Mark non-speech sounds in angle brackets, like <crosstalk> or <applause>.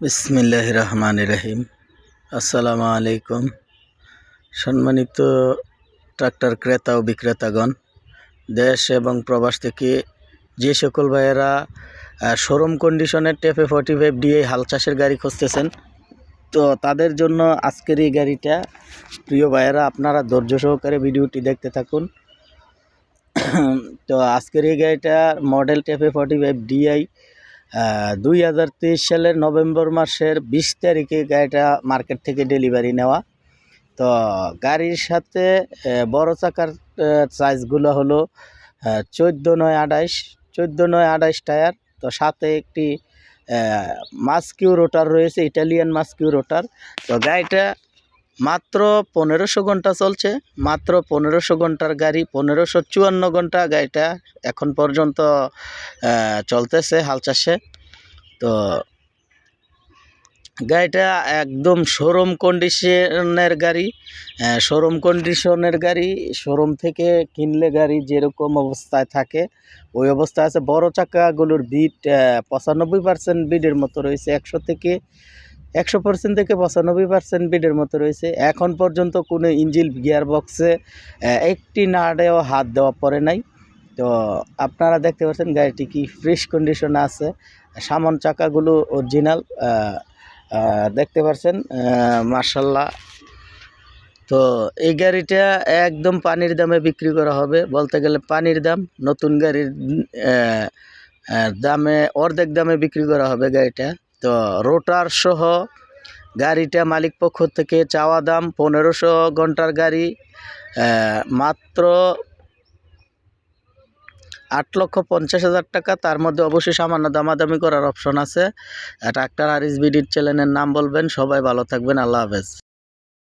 বিসমিল্লাহ রহমান রহিম। আসসালামু আলাইকুম। সম্মানিত ট্রাক্টর ক্রেতা ও বিক্রেতাগণ, দেশ এবং প্রবাস থেকে যে সকল ভাইয়েরা শোরুম কন্ডিশনের টেপে ফর্টি ফাইভ দিয়ে হাল চাষের গাড়ি খুঁজতেছেন, তো তাদের জন্য আজকের এই গাড়িটা প্রিয় ভাইয়েরা, আপনারা ধৈর্য সহকারে ভিডিওটি দেখতে থাকুন। <clears throat> তো আজকের এই গাড়িটার model TAFE forty five DI দুই হাজার তেইশ সালের নভেম্বর মাসের বিশ তারিখে গাড়িটা মার্কেট থেকে ডেলিভারি নেওয়া। তো গাড়ির সাথে বড় চাকার সাইজগুলো হলো চোদ্দ নয় আঠাইশ, চোদ্দ নয় আঠাইশ টায়ার, তো সাথে একটি মাস্কিউ রোটার রয়েছে, ইটালিয়ান মাস্কিউ রোটার। তো গাড়িটা মাত্র পনেরোশো ঘণ্টা চলছে, মাত্র পনেরোশো ঘণ্টার গাড়ি, পনেরোশো চুয়ান্ন ঘণ্টা গাড়িটা এখন পর্যন্ত চলতেছে হাল চাষে। তো গাড়িটা একদম শোরুম কন্ডিশনের গাড়ি শোরুম কন্ডিশনের গাড়ি, শোরুম থেকে কিনলে গাড়ি যেরকম অবস্থায় থাকে, ওই অবস্থায় আছে। বড় চাকাগুলোর বিট পঁচানব্বই পার্সেন্ট বিডের মতো রয়েছে, একশো থেকে একশো পার্সেন্ট থেকে পঁচানব্বই পার্সেন্ট বিডের মতো রয়েছে। এখন পর্যন্ত কোনো ইঞ্জিল গিয়ার বক্সে একটি নাড়েও হাত দেওয়া পড়ে নাই। তো আপনারা দেখতে পাচ্ছেন গাড়িটি কি ফ্রেশ কন্ডিশনে আছে। সামন চাকাগুলো অরিজিনাল দেখতে পাচ্ছেন মার্শাল্লাহ তো এই গাড়িটা একদম পানির দামে বিক্রি করা হবে। বলতে গেলে পানির দাম, নতুন গাড়ির দামে, অর্ধেক দামে বিক্রি করা হবে গাড়িটা। তো রোটার সহ গাড়িটা মালিক পক্ষ থেকে চাওয়া দাম পনেরোশো ঘণ্টার গাড়ি মাত্র আট লক্ষ পঞ্চাশ হাজার টাকা। তার মধ্যে অবশ্যই সামান্য দামাদামি করার অপশন আছে। ট্রাক্টর আর এস বিডির চ্যানেলের নাম বলবেন। সবাই ভালো থাকবেন। আল্লাহ হাফেজ।